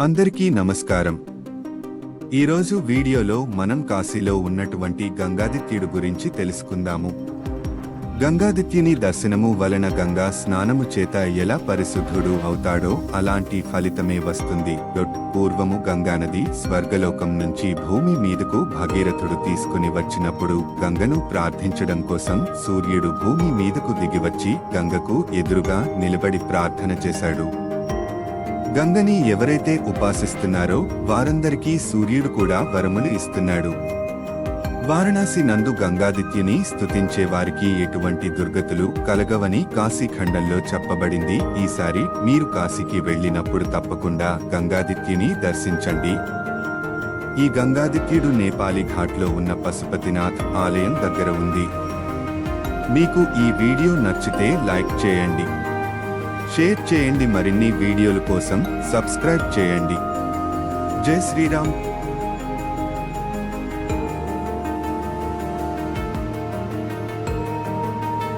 అందరికీ నమస్కారం. ఈరోజు వీడియోలో మనం కాశీలో ఉన్నటువంటి గంగాదిత్యుడు గురించి తెలుసుకుందాము. గంగాదిత్యుని దర్శనము వలన గంగా స్నానము చేత ఎలా పరిశుద్ధుడు అవుతాడో అలాంటి ఫలితమే వస్తుంది. పూర్వము గంగానది స్వర్గలోకం నుంచి భూమి మీదకు భగీరథుడు తీసుకుని వచ్చినప్పుడు గంగను ప్రార్థించడం కోసం సూర్యుడు భూమి మీదకు దిగివచ్చి గంగకు ఎదురుగా నిలబడి ప్రార్థన చేశాడు. గంగని ఎవరైతే ఉపాసిస్తున్నారో వారందరికీ సూర్యుడు కూడా వరములు ఇస్తున్నాడు. వారణాసి నందు గంగాదిత్యుని స్తుతించే వారికి ఎటువంటి దుర్గతులు కలగవని కాశీఖండంలో చెప్పబడింది. ఈసారి మీరు కాశీకి వెళ్ళినప్పుడు తప్పకుండా గంగాదిత్యుని దర్శించండి. ఈ గంగాదిత్యుడు నేపాలి ఘాట్లో ఉన్న పశుపతినాథ్ ఆలయం దగ్గర ఉంది. మీకు ఈ వీడియో నచ్చితే లైక్ చేయండి. షేర్ చేయండి మరిన్ని వీడియోల కోసం సబ్స్క్రైబ్ చేయండి. జై శ్రీరామ్.